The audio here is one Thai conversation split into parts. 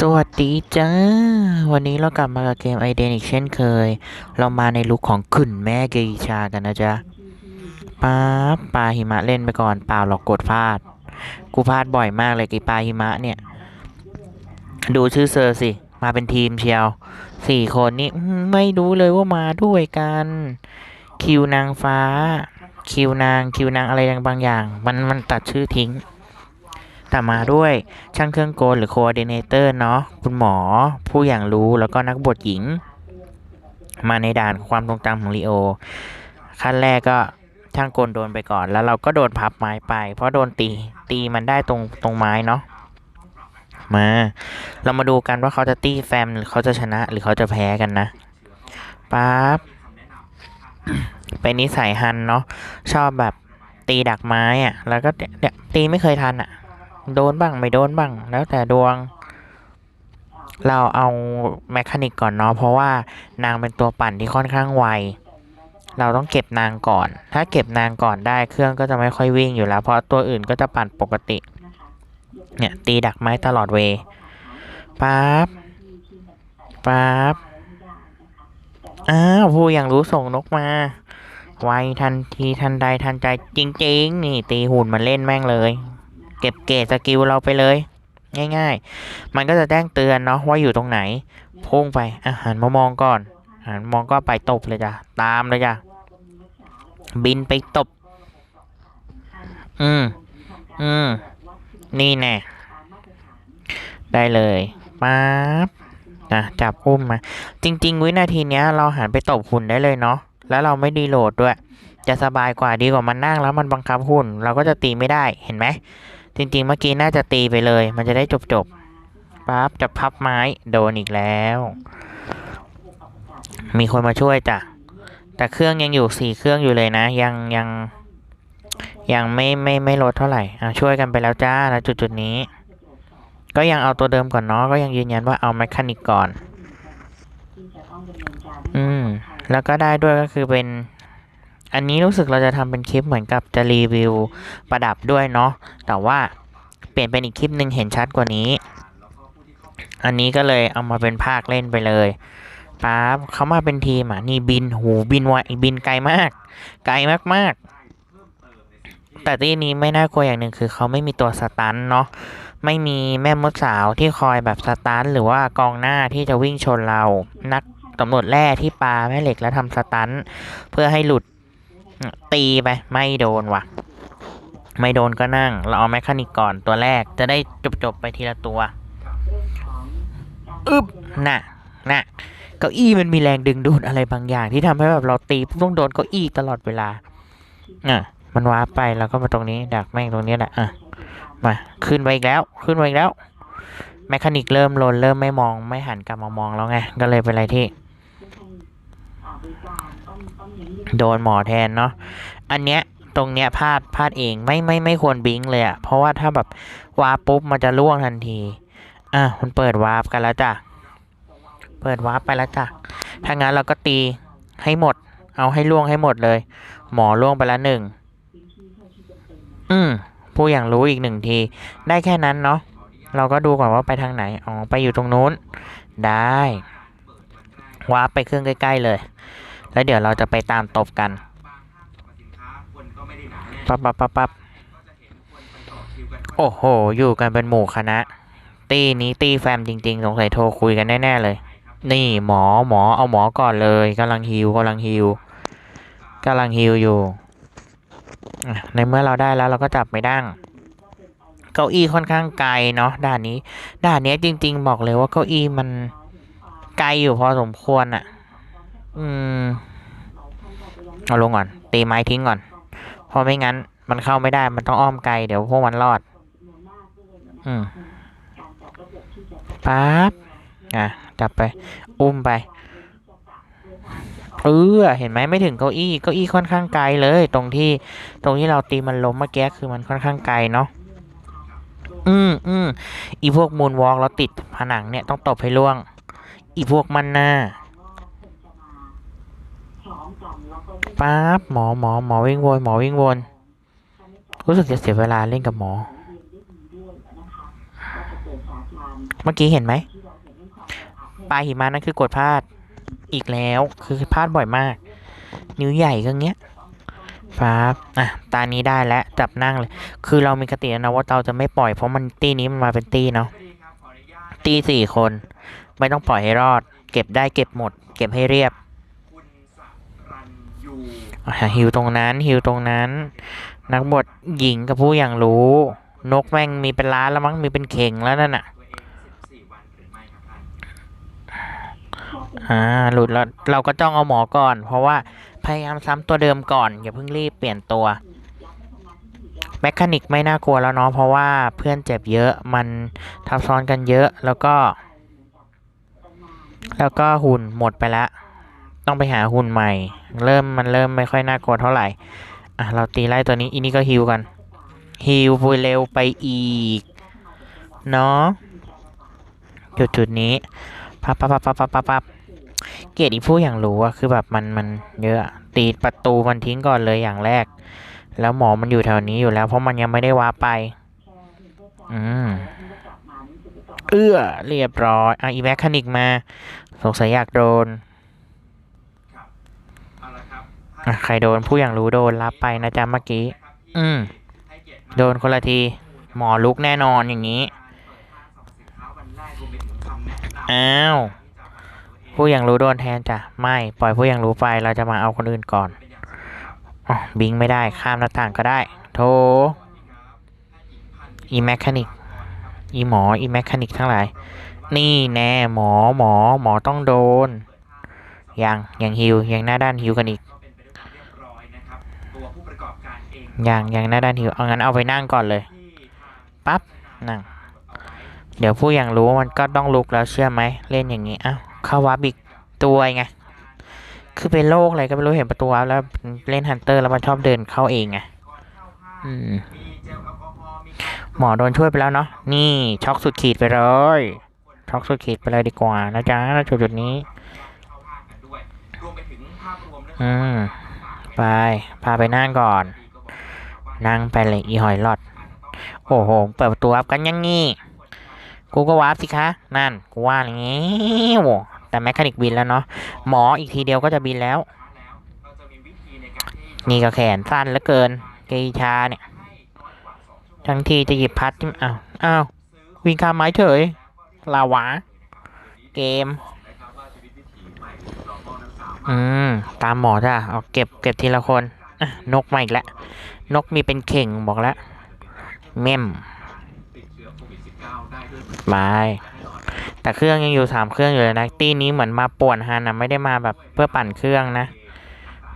สวัสดีจ้า วันนี้เรากลับมากับเกมไอเดนอีกเช่นเคย เรามาในลุคของขุนแม่เกชากันนะจ๊ะป๊าปลาหิมะเล่นไปก่อนเปล่าหรอกกดพลาด กูพลาดบ่อยมากเลยไอปลาหิมะเนี่ย ดูชื่อเซอร์สิ มาเป็นทีมเชียวสี่คนนี้ไม่รู้เลยว่ามาด้วยกัน คิวนางฟ้า คิวนางคิวนางอะไรบางอย่าง มันมันตัดชื่อทิ้ง แต่มาด้วยช่างเครื่องกลหรือ coordinator เนาะคุณหมอผู้อย่างรู้แล้วก็นักบวชหญิง มาในด่านความทรงจำของลีโอขั้นแรกก็ช่างกลโดนไปก่อน แล้วเราก็โดนพับไม้ไป เพราะโดนตีตีมันได้ตรงตรงไม้เนาะมา เรามาดูกันว่าเขาจะตีแฟมหรือเขาจะชนะ หรือเขาจะแพ้กันนะปั๊บเป็นนิสัยฮันเนาะชอบแบบตีดักไม้อะแล้วก็เนี่ยตีไม่เคยทันอะ โดนบ้างไม่โดนบ้าง แล้วแต่ดวง เราเอาแมคานิกก่อนเนาะเพราะว่านางเป็นตัวปั่นที่ค่อนข้างไว เราต้องเก็บนางก่อน ถ้าเก็บนางก่อนได้เครื่องก็จะไม่ค่อยวิ่งอยู่แล้ว เพราะตัวอื่นก็จะปั่นปกติ เนี่ย ตีดักไม้ตลอดเวปั๊บปั๊บอ้าวผู้ยังรู้ส่งนกมา ไวทันทีทันใดทันใจจริง ๆ นี่ตีหุ่นมันเล่นแม่งเลย เก็บเกรดสกิลเราไปเลย ง่าย ๆ มันก็จะแจ้งเตือนเนาะว่าอยู่ตรงไหน พุ่งไปอาหันมามองก่อนหันมองก็ไปตบเลยจ้ะ ตามเลยจ้ะ บินไปตบ อืม อืม นี่แน่ ได้เลยป๊าบนะจับอุ้มมา จริง ๆ วินาทีเนี้ย เราหันไปตบหุ่นได้เลยเนาะ แล้วเราไม่ดีโหลดด้วย จะสบายกว่าดีกว่ามันนั่งแล้วมันบังคับหุ่น เราก็จะตีไม่ได้ เห็นไหม จริงๆ เมื่อกี้น่าจะตีไปเลย มันจะได้จบๆปั๊บจะพับไม้โดนอีกแล้ว มีคนมาช่วยจ้ะ แต่เครื่องยังอยู่สี่เครื่องอยู่เลยนะ ยังยังยังไม่ไม่ไม่ลดเท่าไหร่อะช่วยกันไปแล้วจ้าณจุดจุดๆนี้ ก็ยังเอาตัวเดิมก่อนเนาะก็ยังยืนยันว่าเอาแมคคานิกก่อน อืม แล้วก็ได้ด้วยก็คือเป็น อันนี้รู้สึกเราจะทำเป็นคลิปเหมือนกับจะรีวิวประดับด้วยเนาะแต่ว่าเปลี่ยนเป็นอีกคลิปหนึ่งเห็นชัดกว่านี้ อันนี้ก็เลยเอามาเป็นภาคเล่นไปเลยป๊าบเขามาเป็นทีมอะนี่บินหูบินไวบินไกลมาก ไกลมากๆ แต่ที่นี้ไม่น่ากลัวอย่างหนึ่งคือเขาไม่มีตัวสตันเนาะไม่มีแม่มดสาวที่คอยแบบสตันหรือว่ากองหน้าที่จะวิ่งชนเรา นักตำรวจแร่ที่ปลาแม่เหล็กแล้วทำสตันเพื่อให้หลุด ตีไป ไม่โดนว่ะ ไม่โดนก็นั่ง เราเอาแมคคานิกก่อนตัวแรกจะได้จบๆไปทีละตัว อึบน่ะน่ะเก้าอี้มันมีแรงดึงดูดอะไรบางอย่าง ที่ทำให้แบบเราตีต้องโดนเก้าอี้ตลอดเวลา อะ มันว้าไปแล้วก็มาตรงนี้ ดักแม่งตรงนี้แหละ อะ มา ขึ้นไปอีกแล้ว ขึ้นไปอีกแล้ว แมคคานิกเริ่มลนเริ่มไม่มองไม่หันกลับมามองแล้วไง ก็เลยเป็นอะไรที่ โดนหมอแทนเนาะอันเนี้ยตรงเนี้ยพลาดพลาดเองไม่ไม่ไม่ควรบิงเลยอะเพราะว่าถ้าแบบวาร์ปปุ๊บมันจะล่วงทันที อะมันเปิดวาร์ปกันแล้วจ้ะเปิดวาร์ปไปแล้วจ้ะถ้างั้นเราก็ตีให้หมด เอาให้ล่วงให้หมดเลย หมอล่วงไปล้วหนึ่งอืมผู้อย่างรู้อีกหนึ่งที ได้แค่นั้นเนาะเราก็ดูก่อนว่าไปทางไหนอ๋อไปอยู่ตรงนู้น ได้ วาร์ปไปเครื่องใกล้ ๆ เลย แล้วเดี๋ยวเราจะไปตามตบกันปั๊บปั๊บปั๊บปั๊บโอ้โห อยู่กันเป็นหมู่คณะ ตีนี้ตีแฟมจริง ๆ สงสัยโทรคุยกันแน่ ๆ เลย นี่หมอหมอเอาหมอก่อนเลยกำลังฮิวกำลังฮิวกำลังฮิวอยู่ ในเมื่อเราได้แล้วเราก็จับไม่ดั้งเก้าอี้ค่อนข้างไกลเนาะด่านนี้ ด่านนี้จริง ๆ บอกเลยว่าเก้าอี้มัน ไกลอยู่พอสมควรอะ่ะ อืม เอาลงก่อน ตีไม้ทิ้งก่อน เพราะไม่งั้น มันเข้าไม่ได้ มันต้องอ้อมไกล เดี๋ยวพวกมันรอด อืมปั๊บ อะ จับไป อุ้มไป เออ เห็นไหมไม่ถึงเก้าอี้ เก้าอี้ค่อนข้างไกลเลย ตรงที่ ตรงที่เราตีมันล้มเมื่อกี้คือมันค่อนข้างไกลเนาะอืมอืมอีพวกมูนวอล์กแล้วติดผนังเนี่ยต้องตบให้ล่วง อีพวกมันน้าปั๊บหมอหมอหมอวิ่งวนหมอวิ่งวนรู้สึกจะเสียเวลาเล่นกับหมอ เมื่อกี้เห็นไหมปลาหิมะนั่นคือกดพลาดอีกแล้วคือพลาดบ่อยมาก นิ้วใหญ่ก็เงี้ยฟ้าบอะตานี้ได้แล้วจับนั่งเลย คือเรามีคตินะว่าเราจะไม่ปล่อยเพราะมันตีนี้มันมาเป็นตีเนาะตีสี่คน ไม่ต้องปล่อยให้รอด เก็บได้เก็บหมด เก็บให้เรียบฮิวตรงนั้นฮิวตรงนั้น นักบทหญิงกับผู้อย่างรู้ นกแม่งมีเป็นล้านแล้วมั้งมีเป็นเข่งแล้วนั่นน่ะอ่าหลุดแล้วเราก็จ้องเอาหมอก่อน เพราะว่าพยายามซ้ำตัวเดิมก่อน อย่าเพิ่งรีบเปลี่ยนตัวแมคานิกไม่น่ากลัวแล้วเนาะเพราะว่าเพื่อนเจ็บเยอะมันทับซ้อนกันเยอะแล้วก็ แล้วก็หุ่นหมดไปแล้ว ต้องไปหาหุ่นใหม่ เริ่มมันเริ่มไม่ค่อยน่ากลัวเท่าไหร่ อะ เราตีไล่ตัวนี้อีนี่ก็ฮิวกันฮิวไปเร็วไปอีก เนาะจุดจุดนี้พับพับพับพับพับพับพับเกรดอีผู้อย่างรู้อะคือแบบมันมันเยอะ ตีประตูมันทิ้งก่อนเลยอย่างแรก แล้วหมอมันอยู่แถวนี้อยู่แล้ว เพราะมันยังไม่ได้วาไป อืม เอื้อเรียบร้อยอะอีแมคคานิกมาสงสัยอยากโดนเอาละครับอะใครโดนผู้อย่างรู้โดนรับไปนะจ๊ะเมื่อกี้ อืมให้เกียรติมาโดนคนละที หมอลุกแน่นอนอย่างนี้เปิดห้างสรรพสินค้าวันแรกรวมไปถึงคำแนะนำอ้าวที่จะมาตัวเองผู้อย่างรู้โดนแทนจ้ะ ไม่ ปล่อยผู้อย่างรู้ไป เราจะมาเอาคนอื่นก่อนเป็นอย่างไรครับอ๋อบิงไม่ได้ ข้ามหน้าต่างก็ได้โทอีแมคคานิก อีหมอ อีแมคคานิกทั้งหลาย นี่แน่หมอหมอหมอต้องโดน ยังยังฮิวยังหน้าด้านฮิวกันอีกยความเรียบร้อยนะครับตัวผู้ประกอบการเองยังยังหน้าด้านฮิวเอางั้นเอาไปนั่งก่อนเลยปั๊บนั่ง เดี๋ยวผู้อย่างรู้มันก็ต้องลุกแล้วเชื่อไหมเล่นอย่างนี้อ้าวเข้าวับอีกตัวไงคือเป็นโรคอะไรก็ไม่รู้เห็นประตูวับแล้วเล่นฮันเตอร์แล้วมันชอบเดินเข้าเองไงอืม หมอโดนช่วยไปแล้วเนาะ นี่ช็อกสุดขีดไปเลย ช็อกสุดขีดไปเลยดีกว่านะจ๊ะณจุดจุดนี้อืมไป พาไปนั่งก่อน นั่งไปเลยอีหอยหลอด โอ้โห เปิดประตูวับกันยังงี้ กูก็วับสิคะ นั่น กูว่าอย่างงี้โว้แต่แมคคานิกบินแล้วเนาะ หมออีกทีเดียวก็จะบินแล้ว นี่ก็แขนสั้นเหลือเกินกยชาเนี่ย ทั้งทีจะหยิบพัดที่อ้าวอ้าววิ่งข้ามไม้เฉยลาวาเกมนะเกมอืม ตามหมอจ้ะเอาเก็บเก็บทีละคนะนกมาอีกแล้วนกมีเป็นเข่งบอกแล้วเม่มได้ด้วยบายแต่เครื่องยังอยู่สามเครื่องอยู่เลยนะ ตีนี้เหมือนมาป่วนฮันนะไม่ได้มาแบบเพื่อปั่นเครื่องนะ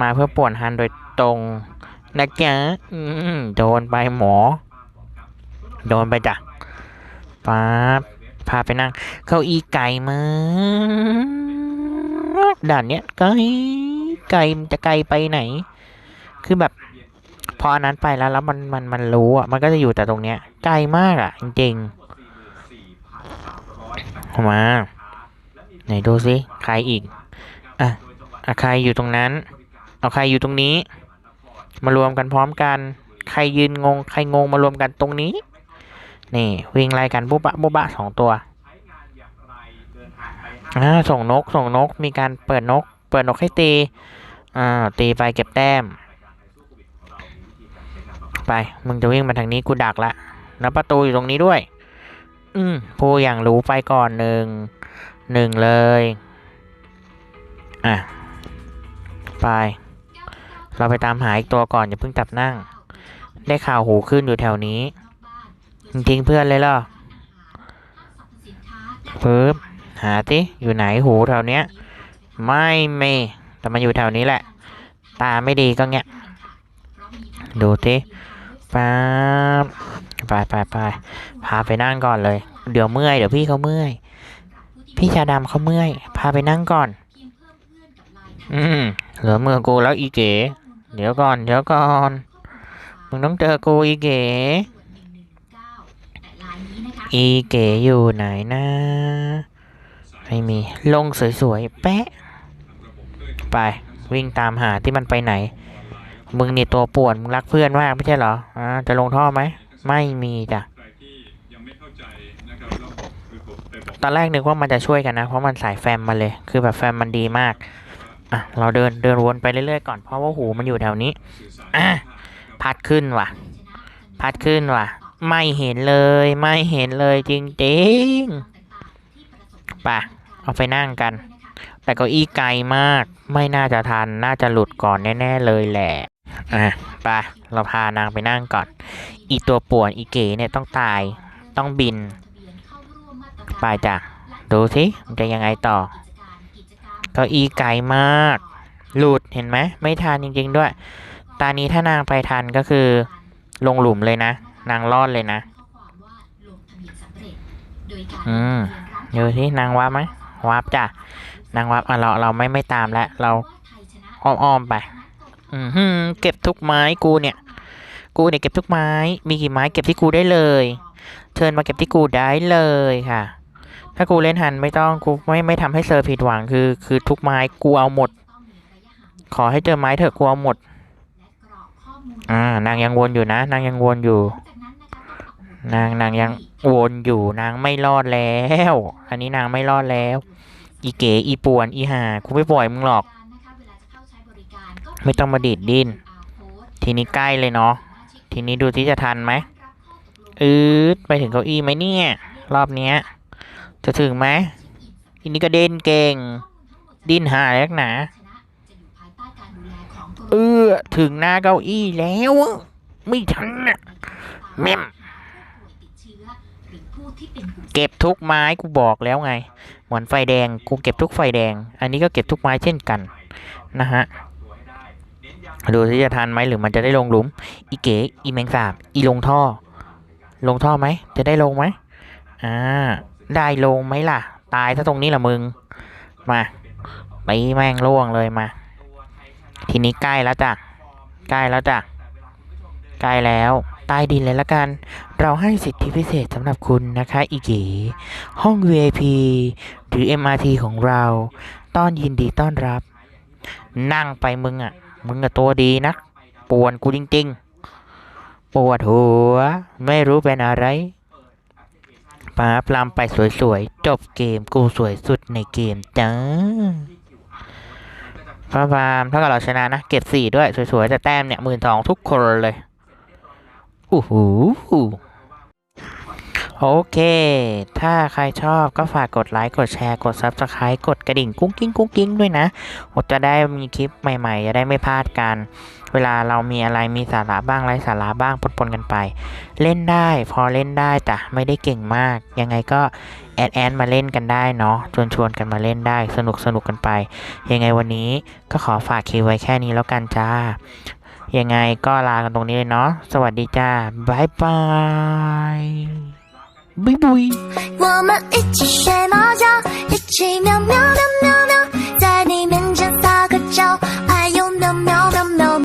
มาเพื่อป่วนฮันโดยตรงนะจ๊ะอืมโดนไปหมอ โดนไปจ้ะป๊าบพาไปนั่ง เก้าอี้ไก่มาด่านเนี้ยไกลไกลมันจะไกลไปไหน คือแบบ พออันนั้นไปแล้วแล้วมันมันมันรู้อะ มันก็จะอยู่แต่ตรงเนี้ยไกลมากอะ จริงๆมา ไหนดูสิใครอีก อะอะใครอยู่ตรงนั้น เอาใครอยู่ตรงนี้ มารวมกันพร้อมกัน ใครยืนงง ใครงงมารวมกันตรงนี้ นี่วิ่งไล่กันปุ๊บะปุ๊บะสองตัวอ่าส่งนกส่งนกมีการเปิดนก เปิดนกให้ตีอ่าตีไปเก็บแต้ม ไปมึงจะวิ่งมาทางนี้กูดักละแล้วประตูอยู่ตรงนี้ด้วย อืมผู้อย่างรู้ไปก่อนหนึ่งหนึ่งเลยอะไป เราไปตามหาอีกตัวก่อนอย่าเพิ่งจับนั่ง ได้ข่าวหูขึ้นอยู่แถวนี้ ทิ้งเพื่อนเลยเหรอปึ๊บหาติอยู่ไหนหูแถวเนี้ย ไม่เมแต่มันอยู่แถวนี้แหละ ตาไม่ดีก็เงี้ย ดูติป๊าบไปไปไปพาไปนั่งก่อนเลย เดี๋ยวเมื่อยเดี๋ยวพี่เขาเมื่อย พี่ชาดำเขาเมื่อย พาไปนั่งก่อน อืมเหลือเมือกูแล้วอีเก๋ เดี๋ยวก่อน เดี๋ยวก่อน มึงต้องเจอกูอีเก๋ อีเก๋อยู่ไหนนะไม่มีลงสวยๆ แปะ ไป วิ่งตามหาที่มันไปไหน มึงนี่ตัวป่วนมึงรักเพื่อนมากไม่ใช่เหรออ่าจะลงท่อไหม ไม่มีจ้ะตอนแรกนึกว่ามันจะช่วยกันนะ เพราะมันสายแฟมมาเลย คือแบบแฟมมันดีมาก อะ เราเดินเดินวนไปเรื่อยๆก่อน เพราะว่าหูมันอยู่แถวนี้ อะ พัดขึ้นว่ะ พัดขึ้นว่ะ ไม่เห็นเลย ไม่เห็นเลยจริงๆไป่ะเอาไปนั่งกัน แต่เก้าอี้ไกลมาก ไม่น่าจะทัน น่าจะหลุดก่อนแน่ ๆ เลยแหละ อะไปเราพานางไปนั่งก่อน อีตัวป่วนอีเก๋เนี่ยต้องตาย ต้องบิน ไปจ้ะ ดูสิมันจะยังไงต่อ เก้าอี้ไกลมาก หลุดเห็นไหม ไม่ทันจริง ๆ ด้วย ตานี้ถ้านางไปทันก็คือ ลงหลุมเลยนะ นางรอดเลยนะ อืมดูสินางวับไหมวับจ้ะ นางวับอะเราเราไม่ไม่ตามแล้ว เราอ้อมๆไป อือหือเก็บทุกไม้กูเนี่ย กูเนี่ยเก็บทุกไม้ มีกี่ไม้เก็บที่กูได้เลย เชิญมาเก็บที่กูได้เลยค่ะ ถ้ากูเล่นหันไม่ต้องกูไม่ไม่ทำให้เซอร์ผิดหวังคือ คือทุกไม้กูเอาหมด ขอให้เจอไม้เถอะกูเอาหมด อ่านางยังวนอยู่นะ นางยังวนอยู่ นางนางยังวนอยู่นางไม่รอดแล้ว อันนี้นางไม่รอดแล้ว อีเก๋อีป่วนอีห่ากูไม่ปล่อยมึงหรอก ไม่ต้องมาดีดดิ้นทีนี้ใกล้เลยเนาะทีนี้ดูที่จะทันไหมอืดไปถึงเก้าอี้ไหมเนี่ย รอบเนี้ย จะถึงไหมทีนี้ก็เด่นเก่ง ดิ้นหาแล้วหนาเออถึงหน้าเก้าอี้แล้ว ไม่ทันน่ะแม่ม เก็บทุกไม้กูบอกแล้วไงหมอนไฟแดงกูเก็บทุกไฟแดง อันนี้ก็เก็บทุกไม้เช่นกันนะฮะดูที่จะทันไหมหรือมันจะได้ลงหลุม อีเก๋อีแมงสาบ อีลงท่อ ลงท่อไหม จะได้ลงไหมอ่า ได้ลงไหมล่ะ ตายถ้าตรงนี้ละมึง มาไปแม่งล่วงเลยมา ทีนี้ใกล้แล้วจ้ะ ใกล้แล้วจ้ะ ใกล้แล้ว ใต้ดินเลยละกัน เราให้สิทธิพิเศษสำหรับคุณนะคะอีเก๋ห้อง VIP หรือ MRT ของเราต้อนยินดีต้อนรับ นั่งไปมึงอะ มึงอะตัวดีนักปวนกูจริงๆ ปวดหัว ไม่รู้เป็นอะไรป้าปลำไปสวยๆ จบเกมกูสวยสุดในเกมจ้าป้าปามเท่ากับเราชนะนะ เก็บสี่ด้วย สวยๆ แต่แต้มเนี่ยหมื่นสองทุกคนเลย อู้หูโอเค ถ้าใครชอบก็ฝากกดไลค์ กดแชร์ กด Subscribe กดกระดิ่งกุ้งกิ้งกุ้งกิ้งด้วยนะจะได้มีคลิปใหม่ๆ จะได้ไม่พลาดกัน เวลาเรามีอะไรมีสาระบ้างไร้สาระบ้างปนๆกันไป เล่นได้พอเล่นได้แต่ไม่ได้เก่งมาก ยังไงก็แอดแอดมาเล่นกันได้เนาะ ชวนชวนๆกันมาเล่นได้สนุกสนุกกันไป ยังไงวันนี้ก็ขอฝากคลิปไว้แค่นี้แล้วกันจ้า ยังไงก็ลากันตรงนี้เลยเนาะ สวัสดีจ้าบายบายบุยบุย我们一起睡猫觉，一起喵喵喵喵喵，在你面前撒个娇，哎呦喵喵喵喵。